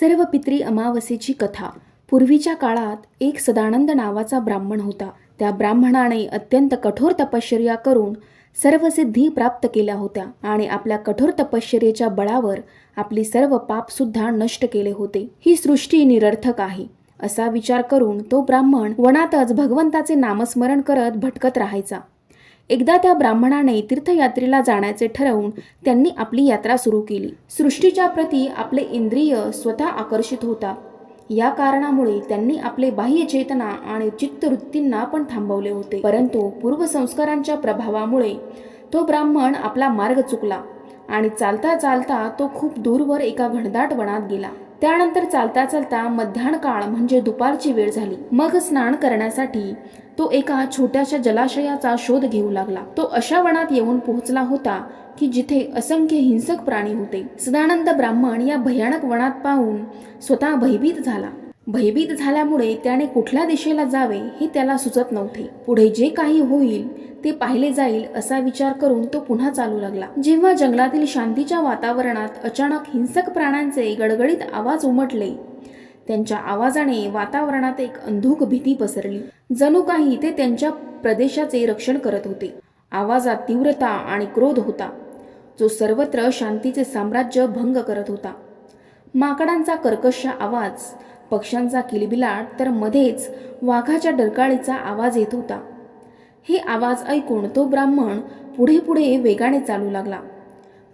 सर्व पित्री अमावस्येची कथा. पूर्वीच्या काळात एक सदानंद नावाचा ब्राह्मण होता. त्या ब्राह्मणाने अत्यंत कठोर तपश्चर्या करून सर्व सिद्धी प्राप्त केल्या होत्या आणि आपल्या कठोर तपश्चर्येच्या बळावर आपली सर्व पाप सुद्धा नष्ट केले होते. ही सृष्टी निरर्थक आहे असा विचार करून तो ब्राह्मण वनातच भगवंताचे नामस्मरण करत भटकत राहायचा. एकदा त्या ब्राह्मणाने तीर्थयात्रेला जाण्याचे ठरवून त्यांनी आपली यात्रा सुरू केली. सृष्टीच्या प्रती आपले इंद्रिय स्वतः आकर्षित होता. या कारणामुळे त्यांनी आपले बाह्य चेतना आणि चित्तवृत्तींना पण थांबवले होते. परंतु पूर्वसंस्कारांच्या प्रभावामुळे तो ब्राह्मण आपला मार्ग चुकला आणि चालता चालता तो खूप दूरवर एका घनदाट वनात गेला. त्यानंतर चालता चालता मध्याह्न काळ म्हणजे दुपारची वेळ झाली. मग स्नान करण्यासाठी तो एका छोट्याशा जलाशयाचा शोध घेऊ लागला. तो अशा वनात येऊन पोहोचला होता की जिथे असंख्य हिंसक प्राणी होते. सदानंद ब्राह्मण या भयानक वनात पाहून स्वतः भयभीत झाला. भयभीत झाल्यामुळे त्याने कुठल्या दिशेला जावे हे त्याला सुचत नव्हते. पुढे जे काही होईल ते पाहिले जाईल असा विचार करून तो पुन्हा चालू लागला. जेव्हा जंगलातील शांतीच्या वातावरणात अचानक हिंसक प्राण्यांचे गडगडीत आवाज उमटले त्यांच्या आवाजाने वातावरणात एक अंधुक भीती पसरली. जणू काही ते त्यांच्या प्रदेशाचे रक्षण करत होते. आवाजात तीव्रता आणि क्रोध होता. जो सर्वत्र शांतीचे साम्राज्य भंग करत होता. माकडांचा कर्कश आवाज पक्ष्यांचा किलबिलाट तर मध्येच वाघाच्या डरकाळीचा आवाज येत होता. हे आवाज ऐकून तो ब्राह्मण पुढे पुढे वेगाने चालू लागला.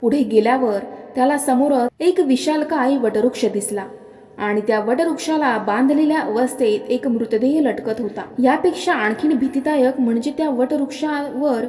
पुढे गेल्यावर त्याला समोर एक विशालकाय वटवृक्ष दिसला. आणि त्या वटवृक्षाला बांधलेल्या अवस्थेत एक मृतदेह लटकत होता. यापेक्षा आणखीन भीतीदायक म्हणजे त्या वटवृक्षावर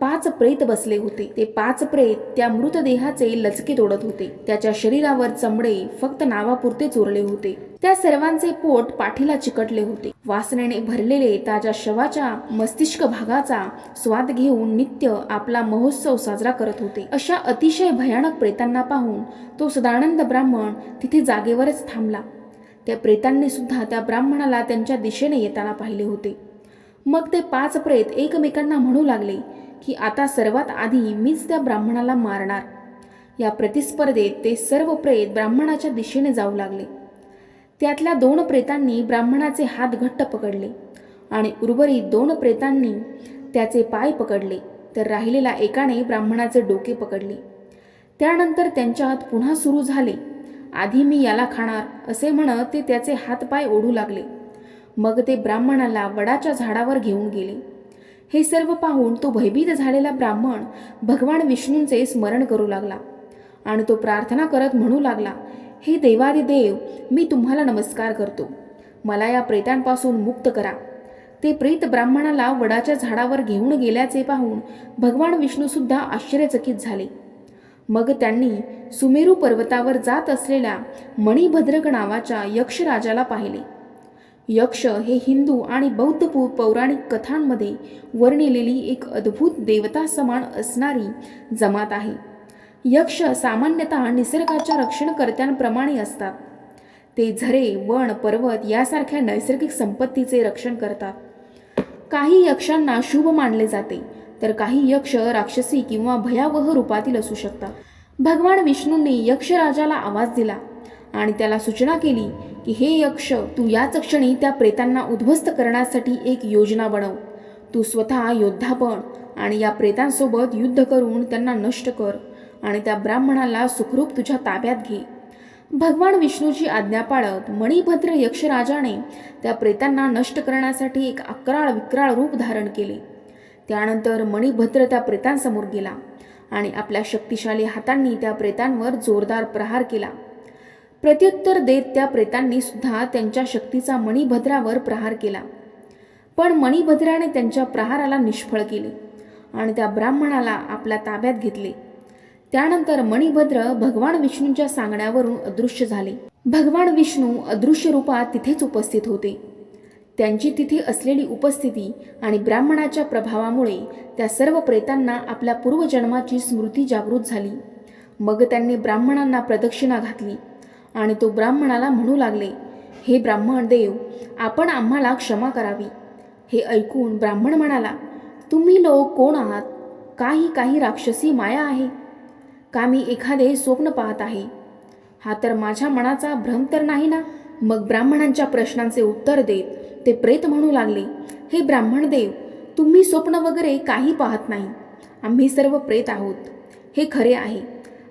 पाच प्रेत बसले होते. ते पाच प्रेत त्या मृतदेहाचे लचके तोडत होते. त्याच्या शरीरावर चमडे फक्त नावापुरते चोरले होते. त्या सर्वांचे पोट पाठीला चिकटले होते. वासनेने भरलेले ताज्या शवाच्या मस्तिष्क भागाचा स्वाद घेऊन नित्य आपला महोत्सव साजरा करत होते. अशा अतिशय भयानक प्रेतांना पाहून तो सदानंद ब्राह्मण तिथे जागेवरच थांबला. त्या प्रेतांनी सुद्धा त्या ब्राह्मणाला त्यांच्या दिशेने येताना पाहिले होते. मग ते पाच प्रेत एकमेकांना म्हणू लागले की आता सर्वात आधी मीच त्या ब्राह्मणाला मारणार. या प्रतिस्पर्धेत ते सर्व प्रेत ब्राह्मणाच्या दिशेने जाऊ लागले. त्यातल्या दोन प्रेतांनी ब्राह्मणाचे हात घट्ट पकडले आणि उर्वरित दोन प्रेतांनी त्याचे पाय पकडले तर राहिलेल्या एकाने ब्राह्मणाचे डोके पकडले. त्यानंतर त्यांच्यात पुन्हा सुरू झाले. आधी मी याला खाणार असे म्हणत ते त्याचे हातपाय ओढू लागले. मग ते ब्राह्मणाला वडाच्या झाडावर घेऊन गेले. हे सर्व पाहून तो भयभीत झालेला ब्राह्मण भगवान विष्णूंचे स्मरण करू लागला आणि तो प्रार्थना करत म्हणू लागला हे देवादिदेव मी तुम्हाला नमस्कार करतो. मला या प्रेतांपासून मुक्त करा. ते प्रेत ब्राह्मणाला वडाच्या झाडावर घेऊन गेल्याचे पाहून भगवान विष्णूसुद्धा आश्चर्यचकित झाले. मग त्यांनी सुमेरू पर्वतावर जात असलेल्या मणिभद्रक नावाच्या यक्षराजाला पाहिले. यक्ष हे हिंदू आणि बौद्ध पौराणिक कथांमध्ये वर्णिलेली एक अद्भुत देवता समान असणारी जमात आहे. यक्ष सामान्यतः निसर्गाच्या रक्षणकर्त्यांप्रमाणे असतात. ते झरे वण पर्वत यासारख्या नैसर्गिक संपत्तीचे रक्षण करतात. काही यक्षांना शुभ मानले जाते तर काही यक्ष राक्षसी किंवा भयावह रूपातील असू शकतात. भगवान विष्णूंनी यक्षराजाला आवाज दिला आणि त्याला सूचना केली की हे यक्ष तू याच क्षणी त्या प्रेतांना उद्ध्वस्त करण्यासाठी एक योजना बनव. तू स्वतः योद्धा बन आणि या प्रेतांसोबत युद्ध करून त्यांना नष्ट कर. आणि त्या ब्राह्मणाला सुखरूप तुझ्या ताब्यात घे. भगवान विष्णूची आज्ञा पाळत मणिभद्र यक्षराजाने त्या प्रेतांना नष्ट करण्यासाठी एक अकराळ विक्राळ रूप धारण केले. त्यानंतर मणिभद्र त्या प्रेतांसमोर गेला आणि आपल्या शक्तिशाली हातांनी त्या प्रेतांवर जोरदार प्रहार केला. प्रत्युत्तर देत त्या प्रेतांनी सुद्धा त्यांच्या शक्तीचा मणिभद्रावर प्रहार केला. पण मणिभद्राने त्यांच्या प्रहाराला निष्फळ केले आणि त्या ब्राह्मणाला आपल्या ताब्यात घेतले. त्यानंतर मणिभद्र भगवान विष्णूंच्या सांगण्यावरून अदृश्य झाले. भगवान विष्णू अदृश्य रूपात तिथेच उपस्थित होते. त्यांची तिथे असलेली उपस्थिती आणि ब्राह्मणाच्या प्रभावामुळे त्या सर्व प्रेतांना आपल्या पूर्वजन्माची स्मृती जागृत झाली. मग त्यांनी ब्राह्मणांना प्रदक्षिणा घातली आणि तो ब्राह्मणाला म्हणू लागले हे ब्राह्मण देव आपण आम्हाला क्षमा करावी. हे ऐकून ब्राह्मण म्हणाला तुम्ही लोक कोण आहात? काही काही राक्षसी माया आहे. का मी एखादे स्वप्न पाहत आहे? हा तर माझ्या मनाचा भ्रम तर नाही ना? मग ब्राह्मणांच्या प्रश्नांचे उत्तर देत ते प्रेत म्हणू लागले हे ब्राह्मण देव तुम्ही स्वप्न वगैरे काही पाहत नाही. आम्ही सर्व प्रेत आहोत. हे खरे आहे.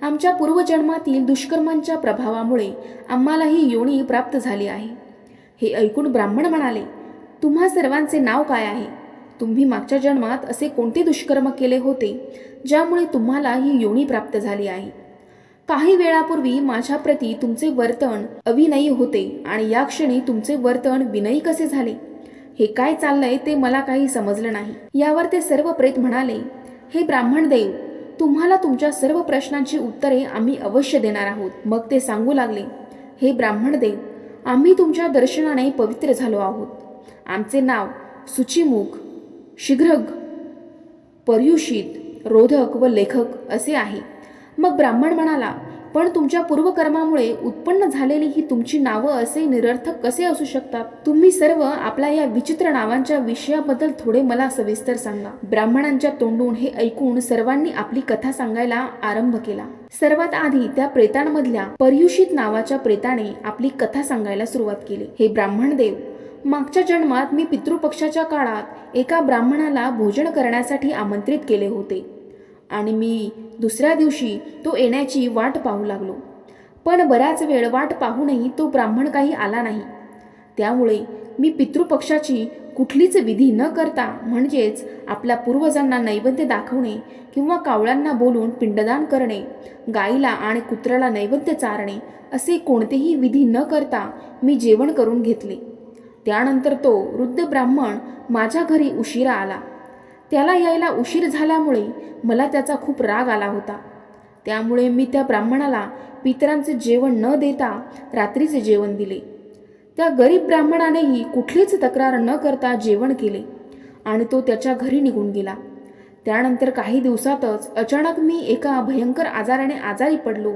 आमच्या पूर्वजन्मातील दुष्कर्मांच्या प्रभावामुळे आम्हाला ही योनी प्राप्त झाली आहे. हे ऐकून ब्राह्मण म्हणाले तुम्हा सर्वांचे नाव काय आहे? तुम्ही मागच्या जन्मात असे कोणते दुष्कर्म केले होते ज्यामुळे तुम्हाला ही योनी प्राप्त झाली आहे? काही वेळापूर्वी माझ्याप्रती तुमचे वर्तन अविनयी होते आणि या क्षणी तुमचे वर्तन विनयी कसे झाले? हे काय चाललंय ते मला काही समजलं नाही. यावर ते सर्व प्रेत म्हणाले हे ब्राह्मण देव तुम्हाला तुमच्या सर्व प्रश्नांची उत्तरे आम्ही अवश्य देणार आहोत. मग ते सांगू लागले हे ब्राह्मण देव आम्ही तुमच्या दर्शनाने पवित्र झालो आहोत. आमचे नाव सुचिमुख शीघ्रग पर्युषित रोधक व लेखक असे आहे. मग ब्राह्मण म्हणाला पण तुमच्या पूर्वकर्मामुळे उत्पन्न झालेली ही तुमची नावं असे निरर्थक कसे असू शकतात? तुम्ही सर्व आपल्या या विचित्र नावांच्या विषयाबद्दल थोडे मला सविस्तर सांगा. ब्राह्मणांच्या तोंडून हे ऐकून सर्वांनी आपली कथा सांगायला आरंभ केला. सर्वात आधी त्या प्रेतांमधल्या पर्युषित नावाच्या प्रेताने आपली कथा सांगायला सुरुवात केली. हे ब्राह्मण देव मागच्या जन्मात मी पितृपक्षाच्या काळात एका ब्राह्मणाला भोजन करण्यासाठी आमंत्रित केले होते. आणि मी दुसऱ्या दिवशी तो येण्याची वाट पाहू लागलो. पण बराच वेळ वाट पाहूनही तो ब्राह्मण काही आला नाही. त्यामुळे मी पितृपक्षाची कुठलीच विधी न करता म्हणजेच आपल्या पूर्वजांना नैवेद्य दाखवणे किंवा कावळ्यांना बोलून पिंडदान करणे गाईला आणि कुत्र्याला नैवेद्य चारणे असे कोणतेही विधी न करता मी जेवण करून घेतले. त्यानंतर तो वृद्ध ब्राह्मण माझ्या घरी उशिरा आला. त्याला यायला उशीर झाल्यामुळे मला त्याचा खूप राग आला होता. त्यामुळे मी त्या ब्राह्मणाला पितरांचे जेवण न देता रात्रीचे जेवण दिले. त्या गरीब ब्राह्मणानेही कुठलीच तक्रार न करता जेवण केले आणि तो त्याच्या घरी निघून गेला. त्यानंतर काही दिवसातच अचानक मी एका भयंकर आजाराने आजारी पडलो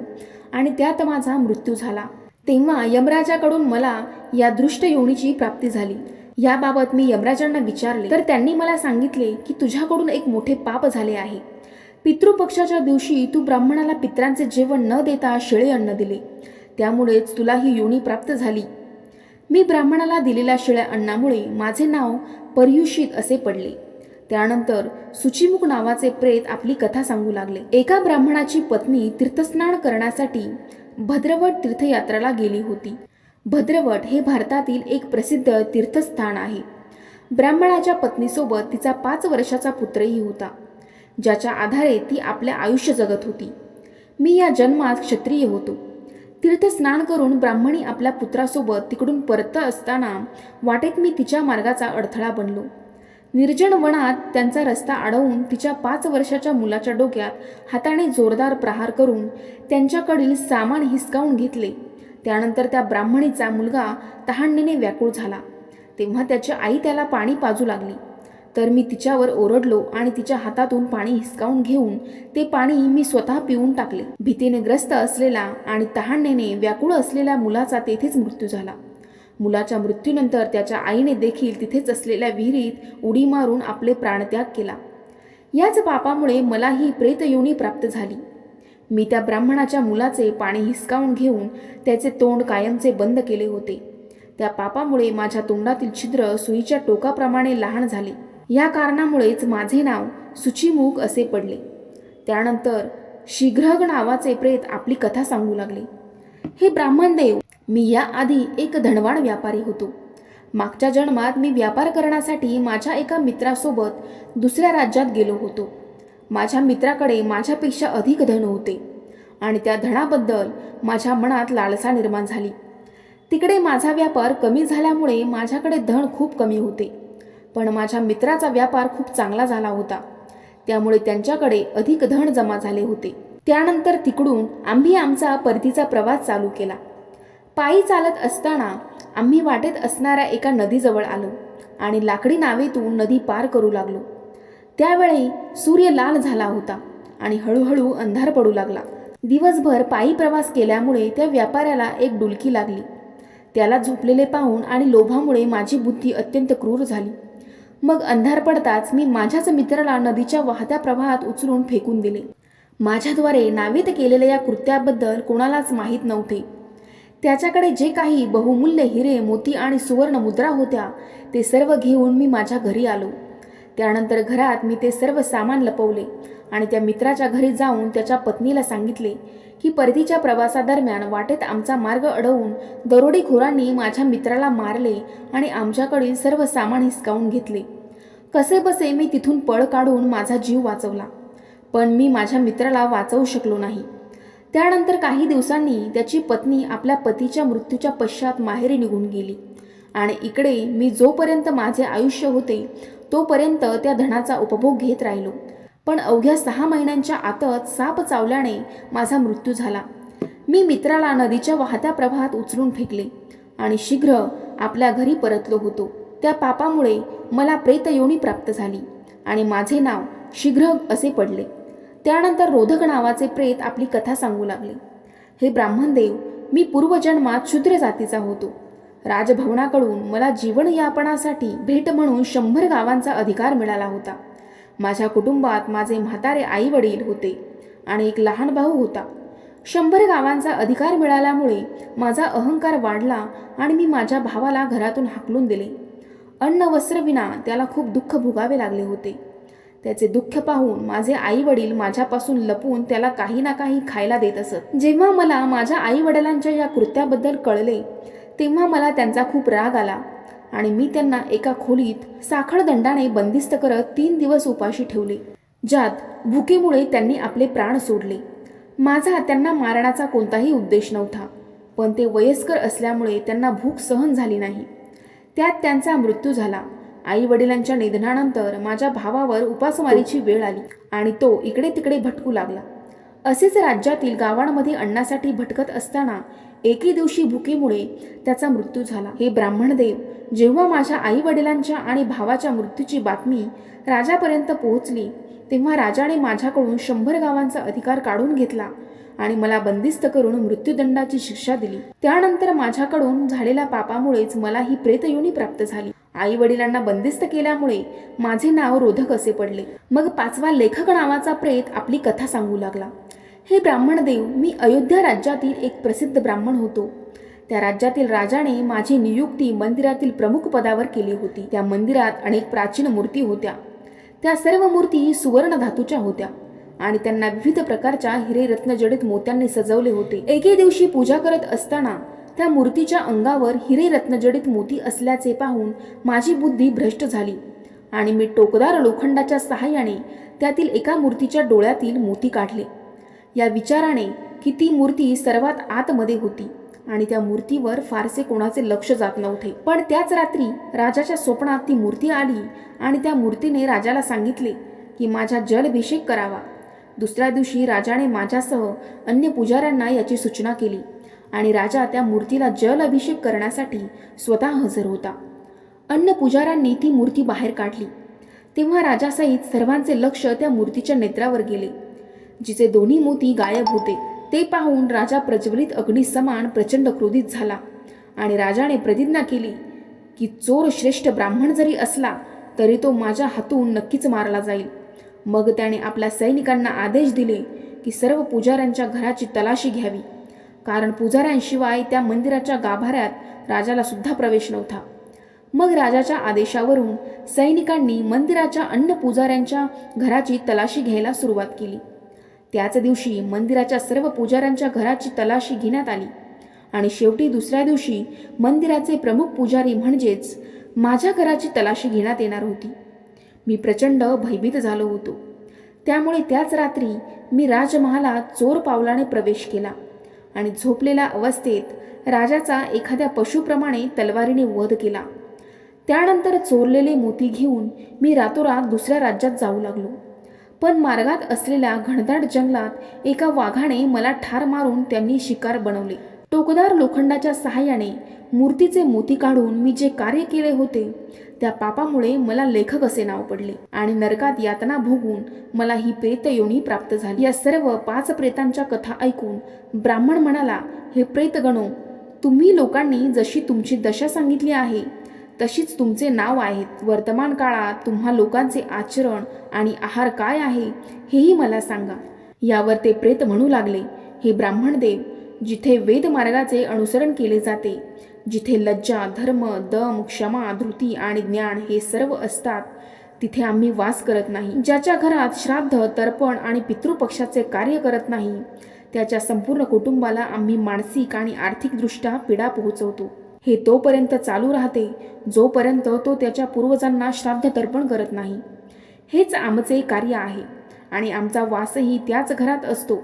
आणि त्यात माझा मृत्यू झाला. तेव्हा यमराजाकडून मला या दृष्ट योनीची प्राप्ती झाली. याबाबत मी यमराजांना विचारले तर त्यांनी मला सांगितले की तुझ्याकडून एक मोठे पाप झाले आहे. पितृपक्षाच्या दिवशी तू ब्राह्मणाला पित्रांचे जेवण न देता शिळे अन्न दिले. त्यामुळेच तुला ही योनी प्राप्त झाली. मी ब्राह्मणाला दिलेल्या शिळ्या अन्नामुळे माझे नाव पर्युषित असे पडले. त्यानंतर सुचिमुख नावाचे प्रेत आपली कथा सांगू लागले. एका ब्राह्मणाची पत्नी तीर्थस्नान करण्यासाठी भद्रवट तीर्थयात्रेला गेली होती. भद्रवट हे भारतातील एक प्रसिद्ध तीर्थस्थान आहे. ब्राह्मणाच्या पत्नीसोबत तिचा पाच वर्षाचा पुत्रही होता. ज्याच्या आधारे ती आपले आयुष्य जगत होती. मी या जन्मात क्षत्रिय होतो. तीर्थस्नान करून ब्राह्मणी आपल्या पुत्रासोबत तिकडून परत असताना वाटेत मी तिच्या मार्गाचा अडथळा बनलो. निर्जन वनात त्यांचा रस्ता अडवून तिच्या पाच वर्षाच्या मुलाच्या डोक्यात हाताने जोरदार प्रहार करून त्यांच्याकडील सामान हिसकावून घेतले. त्यानंतर त्या ब्राह्मणीचा मुलगा तहाणणीने व्याकुळ झाला. तेव्हा त्याची आई त्याला पाणी पाजू लागली. तर मी तिच्यावर ओरडलो आणि तिच्या हातातून पाणी हिसकावून घेऊन ते पाणी मी स्वतः पिऊन टाकले. भीतीने ग्रस्त असलेला आणि तहाणेने व्याकुळ असलेल्या मुलाचा तेथेच मृत्यू झाला. मुलाच्या मृत्यूनंतर त्याच्या आईने देखील तिथेच असलेल्या विहिरीत उडी मारून आपले प्राणत्याग केला. याच पापामुळे मला ही प्रेतयोनी प्राप्त झाली. मी त्या ब्राह्मणाच्या मुलाचे पाणी हिसकावून घेऊन त्याचे तोंड कायमचे बंद केले होते. त्या पापामुळे माझ्या तोंडातील छिद्र सुईच्या टोकाप्रमाणे लहान झाले. या कारणामुळेच माझे नाव सुचिमुख असे पडले. त्यानंतर शीघ्रग नावाचे प्रेत आपली कथा सांगू लागले. हे ब्राह्मण देव मी याआधी एक धनवान व्यापारी होतो. मागच्या जन्मात मी व्यापार करण्यासाठी माझ्या एका मित्रासोबत दुसऱ्या राज्यात गेलो होतो. माझ्या मित्राकडे माझ्यापेक्षा अधिक धन होते. आणि त्या धनाबद्दल माझ्या मनात लालसा निर्माण झाली. तिकडे माझा व्यापार कमी झाल्यामुळे माझ्याकडे धन खूप कमी होते. पण माझ्या मित्राचा व्यापार खूप चांगला झाला होता. त्यामुळे त्यांच्याकडे अधिक धन जमा झाले होते. त्यानंतर तिकडून आम्ही आमचा परतीचा प्रवास चालू केला. पायी चालत असताना आम्ही वाटेत असणाऱ्या एका नदीजवळ आलो आणि लाकडी नावेतून नदी पार करू लागलो. त्यावेळी सूर्य लाल झाला होता आणि हळूहळू अंधार पडू लागला. दिवसभर पायी प्रवास केल्यामुळे त्या व्यापाऱ्याला एक डुलकी लागली. त्याला झोपलेले पाहून आणि लोभामुळे माझी बुद्धी अत्यंत क्रूर झाली. मग अंधार पडताच मी माझ्याच मित्राला नदीच्या वाहत्या प्रवाहात उचलून फेकून दिले. माझ्याद्वारे नावित केलेल्या या कृत्याबद्दल कोणालाच माहीत नव्हते. त्याच्याकडे जे काही बहुमूल्य हिरे मोती आणि सुवर्ण मुद्रा होत्या ते सर्व घेऊन मी माझ्या घरी आलो. त्यानंतर घरात मी ते सर्व सामान लपवले आणि त्या मित्राच्या घरी जाऊन त्याच्या पत्नीला सांगितले की परतीच्या प्रवासादरम्यान वाटेत आमचा मार्ग अडवून दरोडेखोरांनी माझ्या मित्राला मारले आणि आमच्याकडील सर्व सामान हिसकावून घेतले. कसे बसे मी तिथून पळ काढून माझा जीव वाचवला. पण मी माझ्या मित्राला वाचवू शकलो नाही. त्यानंतर काही दिवसांनी त्याची पत्नी आपल्या पतीच्या मृत्यूच्या पश्चात माहेरी निघून गेली. आणि इकडे मी जोपर्यंत माझे आयुष्य होते तोपर्यंत त्या धनाचा उपभोग घेत राहिलो. पण अवघ्या सहा महिन्यांच्या आतच साप चावल्याने माझा मृत्यू झाला. मी मित्राला नदीच्या वाहत्या प्रवाहात उचलून फेकले आणि शीघ्र आपल्या घरी परतलो होतो. त्या पापामुळे मला प्रेतयोनी प्राप्त झाली आणि माझे नाव शीघ्र असे पडले. त्यानंतर रोधक नावाचे प्रेत आपली कथा सांगू लागले. हे ब्राह्मणदेव मी पूर्वजन्मात शूद्र जातीचा होतो. राजभवनाकडून मला जीवनयापनासाठी भेट म्हणून शंभर गावांचा अधिकार मिळाला होता. माझ्या कुटुंबात माझे म्हातारे आई वडील होते आणि एक लहान भाऊ होता. शंभर गावांचा अधिकार मिळाल्यामुळे माझा अहंकार वाढला आणि मी माझ्या भावाला घरातून हाकलून दिले. अन्न वस्त्रविना त्याला खूप दुःख भोगावे लागले होते. त्याचे दुःख पाहून माझे आई वडील माझ्यापासून लपून त्याला काही ना काही खायला देत असत. जेव्हा मला माझ्या आई वडिलांच्या या कृत्याबद्दल कळले तेव्हा मला त्यांचा खूप राग आला आणि मी त्यांना एका खोलीत साखळदंडाने बंदिस्त करत तीन दिवस उपाशी ठेवले ज्यात भुकेमुळे त्यांनी आपले प्राण सोडले. माझा त्यांना मारण्याचा कोणताही उद्देश नव्हता पण ते वयस्कर असल्यामुळे त्यांना भूक सहन झाली नाही. त्यात त्यांचा मृत्यू झाला. आई वडिलांच्या निधनानंतर माझ्या भावावर उपासमारीची वेळ आली आणि तो इकडे तिकडे भटकू लागला. असेच राज्यातील गावांमध्ये अन्नासाठी भटकत असताना एके दिवशी भुकेमुळे त्याचा मृत्यू झाला. हे ब्राह्मणदेव जेव्हा माझ्या आई वडिलांच्या आणि भावाच्या मृत्यूची बातमी राजापर्यंत पोहोचली तेव्हा राजाने माझ्याकडून शंभर गावांचा अधिकार काढून घेतला आणि मला बंदिस्त करून मृत्यूदंडाची शिक्षा दिली. त्यानंतर माझ्याकडून झालेल्या पापामुळेच मला ही प्रेतयोनी प्राप्त झाली. आई वडिलांना बंदिस्त केल्यामुळे माझे नाव रोधक असे पडले. मग पाचवा लेखक नावाचा प्रेत आपली कथा सांगू लागला. हे ब्राह्मणदेव मी अयोध्या राज्यातील एक प्रसिद्ध ब्राह्मण होतो. त्या राज्यातील राजाने माझी नियुक्ती मंदिरातील प्रमुख पदावर केली होती. त्या मंदिरात अनेक प्राचीन मूर्ती होत्या. त्या सर्व मूर्ती सुवर्ण धातूच्या होत्या आणि त्यांना विविध प्रकारच्या हिरे रत्नजडित मोत्यांनी सजवले होते. एके दिवशी पूजा करत असताना त्या मूर्तीच्या अंगावर हिरे रत्नजडित मोती असल्याचे पाहून माझी बुद्धी भ्रष्ट झाली आणि मी टोकदार लोखंडाच्या सहाय्याने त्यातील एका मूर्तीच्या डोळ्यातील मोती काढले. या विचाराने की ती मूर्ती सर्वात आतमध्ये होती आणि त्या मूर्तीवर फारसे कोणाचे लक्ष जात नव्हते. पण त्याच रात्री राजाच्या स्वप्नात ती मूर्ती आली आणि त्या मूर्तीने राजाला सांगितले की माझा जलभिषेक करावा. दुसऱ्या दिवशी राजाने माझ्यासह अन्य पुजाऱ्यांना याची सूचना केली आणि राजा त्या मूर्तीला जल अभिषेक करण्यासाठी स्वतः हजर होता. अन्य पुजाऱ्यांनी ती मूर्ती बाहेर काढली. तेव्हा राजासहित सर्वांचे लक्ष त्या मूर्तीच्या नेत्रावर गेले. जिचे दोन्ही मोती गायब होते ते पाहून राजा प्रज्वलित अग्निसमान प्रचंड क्रोधित झाला. आणि राजाने प्रतिज्ञा केली की चोर श्रेष्ठ ब्राह्मण जरी असला तरी तो माझ्या हातून नक्कीच मारला जाईल. मग त्याने आपल्या सैनिकांना आदेश दिले की सर्व पुजाऱ्यांच्या घराची तलाशी घ्यावी. कारण पुजाऱ्यांशिवाय त्या मंदिराच्या गाभाऱ्यात राजाला सुद्धा प्रवेश नव्हता. मग राजाच्या आदेशावरून सैनिकांनी मंदिराच्या अन्य पुजाऱ्यांच्या घराची तलाशी घ्यायला सुरुवात केली. त्याच दिवशी मंदिराच्या सर्व पुजाऱ्यांच्या घराची तलाशी घेण्यात आली. आणि शेवटी दुसऱ्या दिवशी मंदिराचे प्रमुख पुजारी म्हणजेच माझ्या घराची तलाशी घेण्यात येणार होती. मी प्रचंड भयभीत झालो होतो. त्यामुळे त्याच रात्री मी राजमहालात चोर पावलाने प्रवेश केला आणि झोपलेल्या अवस्थेत राजाचा एखाद्या पशुप्रमाणे तलवारीने वध केला. त्यानंतर चोरलेले मोती घेऊन मी रातोरात दुसऱ्या राज्यात जाऊ लागलो. पण मार्गात असलेल्या घनदाट जंगलात एका वाघाने मला ठार मारून त्यांनी शिकार बनवले. टोकदार लोखंडाच्या सहाय्याने मूर्तीचे मोती काढून मी जे कार्य केले होते त्या पापामुळे मला लेखक असे नाव पडले आणि नरकात यातना भोगून मला ही प्रेतयोनी प्राप्त झाली. या सर्व पाच प्रेतांच्या कथा ऐकून ब्राह्मण म्हणाला हे प्रेतगणो तुम्ही लोकांनी जशी तुमची दशा सांगितली आहे तशीच तुमचे नाव आहेत वर्तमान काळात तुम्हा लोकांचे आचरण आणि आहार काय आहे हेही मला सांगा. यावर ते प्रेत म्हणू लागले. हे ब्राह्मण देव जिथे वेदमार्गाचे अनुसरण केले जाते जिथे लज्जा धर्म दम क्षमा धृती आणि ज्ञान हे सर्व असतात तिथे आम्ही वास करत नाही. ज्याच्या घरात श्राद्ध तर्पण आणि पितृपक्षाचे कार्य करत नाही त्याच्या संपूर्ण कुटुंबाला आम्ही मानसिक आणि आर्थिकदृष्ट्या पीडा पोहोचवतो. हे तोपर्यंत चालू राहते जोपर्यंत तो त्याच्या पूर्वजांना श्राद्ध तर्पण करत नाही. हेच आमचे कार्य आहे आणि आमचा वासही त्याच घरात असतो.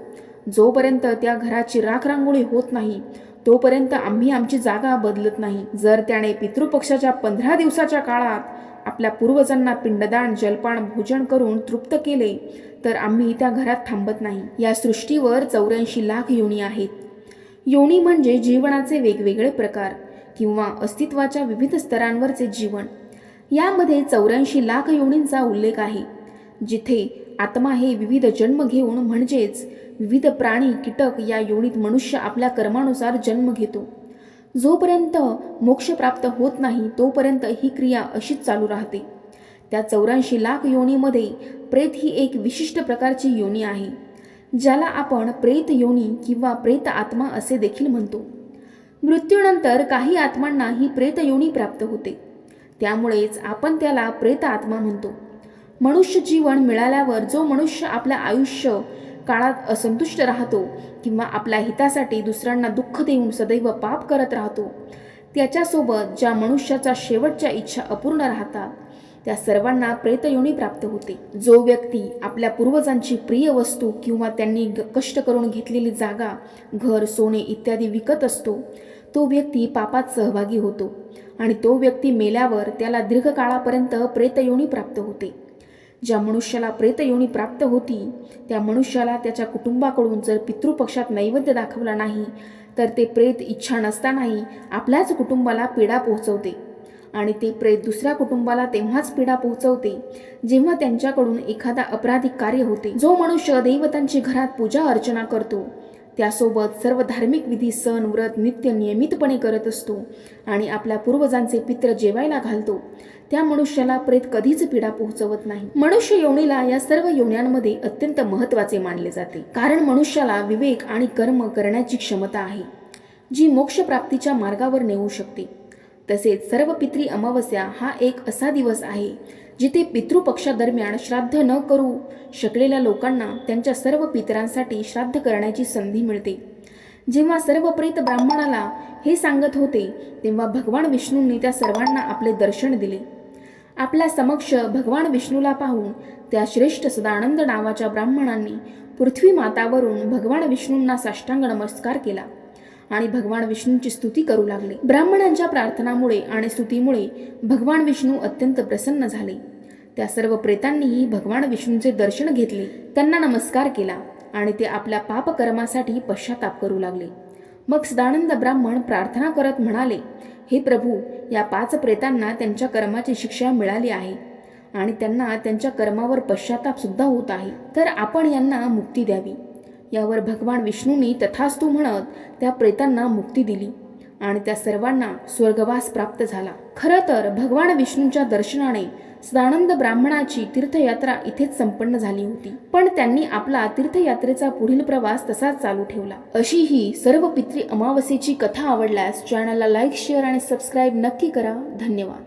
जोपर्यंत त्या घराची राख रांगोळी होत नाही तोपर्यंत आम्ही आमची जागा बदलत नाही. जर त्याने पितृपक्षाच्या पंधरा दिवसाच्या काळात आपल्या पूर्वजांना पिंडदान जलपान भोजन करून तृप्त केले तर आम्ही त्या घरात थांबत नाही. या सृष्टीवर चौऱ्याऐंशी लाख योनी आहेत. योनी म्हणजे जीवनाचे वेगवेगळे प्रकार. किंवा अस्तित्वाच्या विविध स्तरांवरचे जीवन. यामध्ये चौऱ्याऐंशी लाख योनींचा उल्लेख आहे जिथे आत्मा हे विविध जन्म घेऊन म्हणजेच विविध प्राणी कीटक या योनीत मनुष्य आपल्या कर्मानुसार जन्म घेतो. जोपर्यंत मोक्ष प्राप्त होत नाही तोपर्यंत ही क्रिया अशीच चालू राहते. त्या चौऱ्याऐंशी लाख योनीमध्ये प्रेत ही एक विशिष्ट प्रकारची योनी आहे ज्याला आपण प्रेत योनी किंवा प्रेत आत्मा असे देखील म्हणतो. मृत्यूनंतर काही आत्मांना ही प्रेतयोनी प्राप्त होते. त्यामुळेच आपण त्याला प्रेत आत्मा म्हणतो. मनुष्य जीवन मिळाल्यावर जो मनुष्य आपल्या आयुष्य काळात असंतुष्ट राहतो किंवा आपल्या हितासाठी दुसऱ्यांना दुःख देऊन सदैव पाप करत राहतो त्याच्यासोबत ज्या मनुष्याच्या शेवटच्या इच्छा अपूर्ण राहतात त्या सर्वांना प्रेतयोनी प्राप्त होते. जो व्यक्ती आपल्या पूर्वजांची प्रिय वस्तू किंवा त्यांनी ग- कष्ट करून घेतलेली जागा घर सोने इत्यादी विकत असतो तो व्यक्ती पापात सहभागी होतो आणि तो व्यक्ती मेल्यावर त्याला दीर्घकाळापर्यंत प्रेतयोनी प्राप्त होते. ज्या मनुष्याला प्रेतयोनी प्राप्त होती त्या मनुष्याला त्याच्या कुटुंबाकडून जर पितृपक्षात नैवेद्य दाखवला नाही तर ते प्रेत इच्छा नसतानाही आपल्याच कुटुंबाला पीडा पोहोचवते. आणि ते प्रेत दुसऱ्या कुटुंबाला तेव्हाच पीडा पोहोचवते जेव्हा त्यांच्याकडून एखादा अपराधिक कार्य होते. जो मनुष्य देवतांची घरात पूजा अर्चना करतो त्यासोबत सर्व धार्मिक विधी सण व्रत नित्य नियमितपणे करत असतो आणि आपल्या पूर्वजांचे पित्र जेवायला घालतो. त्या मनुष्याला प्रेत कधीच पीडा पोहोचवत नाही. मनुष्य योनीला या सर्व योन्यांमध्ये अत्यंत महत्त्वाचे मानले जाते. कारण मनुष्याला विवेक आणि कर्म करण्याची क्षमता आहे जी मोक्षप्राप्तीच्या मार्गावर नेऊ शकते. तसेच सर्व पित्री अमावस्या हा एक असा दिवस आहे जिथे पितृपक्षादरम्यान श्राद्ध न करू शकलेल्या लोकांना त्यांच्या सर्व पितरांसाठी श्राद्ध करण्याची संधी मिळते. जेव्हा सर्व प्रेत ब्राह्मणाला हे सांगत होते तेव्हा भगवान विष्णूंनी त्या सर्वांना आपले दर्शन दिले. आपल्या समक्ष भगवान विष्णूला पाहून त्या श्रेष्ठ सदानंद नावाच्या ब्राह्मणांनी पृथ्वी मातावरून भगवान विष्णूंना साष्टांग नमस्कार केला. आणि भगवान विष्णूंची स्तुती करू लागले. ब्राह्मणांच्या प्रार्थनामुळे आणि स्तुतीमुळे भगवान विष्णू अत्यंत प्रसन्न झाले. त्या सर्व प्रेतांनीही भगवान विष्णूंचे दर्शन घेतले. त्यांना नमस्कार केला आणि ते आपल्या पापकर्मासाठी पश्चाताप करू लागले. मग सदानंद ब्राह्मण प्रार्थना करत म्हणाले हे प्रभू या पाच प्रेतांना त्यांच्या कर्माची शिक्षा मिळाली आहे आणि त्यांना त्यांच्या कर्मावर पश्चातापसुद्धा होत आहे. तर आपण यांना मुक्ती द्यावी. यावर भगवान विष्णूंनी तथास्तू म्हणत त्या प्रेतांना मुक्ती दिली आणि त्या सर्वांना स्वर्गवास प्राप्त झाला. खरं तर भगवान विष्णूंच्या दर्शनाने सदानंद ब्राह्मणाची तीर्थयात्रा इथेच संपन्न झाली होती. पण त्यांनी आपला तीर्थयात्रेचा पुढील प्रवास तसाच चालू ठेवला. अशी ही सर्व पित्री अमावस्येची कथा आवडल्यास चॅनलला लाईक शेअर आणि सबस्क्राईब नक्की करा. धन्यवाद.